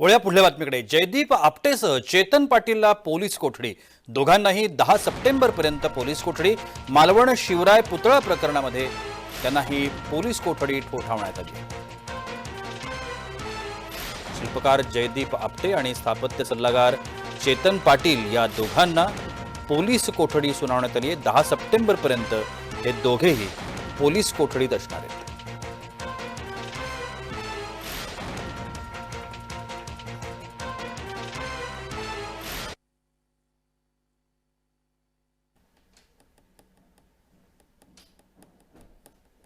वळ्या पुढल्या बातमीकडे. जयदीप आपटेसह चेतन पाटीलला पोलीस कोठडी. दोघांनाही दहा सप्टेंबरपर्यंत पोलीस कोठडी. मालवण शिवराय पुतळा प्रकरणामध्ये त्यांना ही पोलीस कोठडी ठोठावण्यात आली. शिल्पकार जयदीप आपटे आणि स्थापत्य सल्लागार चेतन पाटील या दोघांना पोलीस कोठडी सुनावण्यात आली आहे. दहा सप्टेंबर पर्यंत हे दोघेही पोलीस कोठडीत असणार आहेत.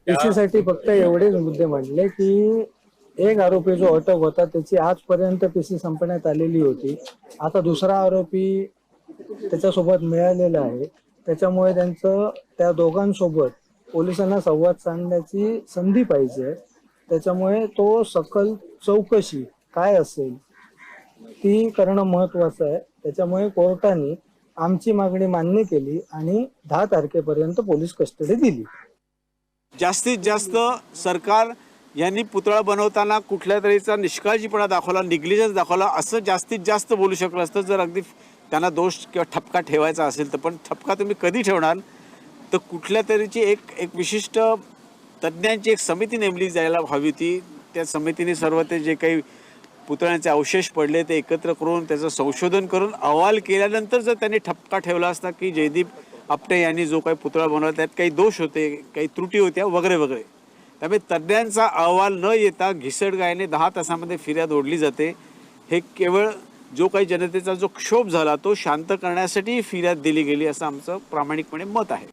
पीसीसाठी फक्त एवढेच मुद्दे मांडले की एक आरोपी जो अटक होता त्याची आजपर्यंत पीसी संपण्यात आलेली होती. आता दुसरा आरोपी त्याच्यासोबत मिळालेला आहे. त्याच्यामुळे त्यांचं त्या दोघांसोबत पोलिसांना संवाद साधण्याची संधी पाहिजे त्याच्यामुळे तो सकल चौकशी काय असेल ती करणं महत्वाचं आहे. त्याच्यामुळे कोर्टाने आमची मागणी मान्य केली आणि दहा तारखेपर्यंत पोलीस कस्टडी दिली. जास्तीत जास्त सरकार यांनी पुतळा बनवताना कुठल्या तरीचा निष्काळजीपणा दाखवला निग्लिजन्स दाखवला असं जास्तीत जास्त बोलू शकलं असतं. जर अगदी त्यांना दोष किंवा ठपका ठेवायचा असेल तर पण ठपका तुम्ही कधी ठेवणार? तर कुठल्या तऱ्हेची एक एक विशिष्ट तज्ज्ञांची एक समिती नेमली जायला हवी होती. त्या समितीने सर्व ते जे काही पुतळ्यांचे अवशेष पडले ते एकत्र करून त्याचं संशोधन करून अहवाल केल्यानंतर जर त्यांनी ठपका ठेवला असता की जयदीप आपटे यांनी जो काही पुतळा बनवला त्यात काही दोष होते काही त्रुटी होत्या वगैरे वगैरे. त्यामुळे तज्ज्ञांचा अहवाल न येता घिसडगायने दहा तासामध्ये फिर्याद ओढली जाते. हे केवळ जो काही जनतेचा जो क्षोभ झाला तो शांत करण्यासाठी फिर्याद दिली गेली असं आमचं प्रामाणिकपणे मत आहे.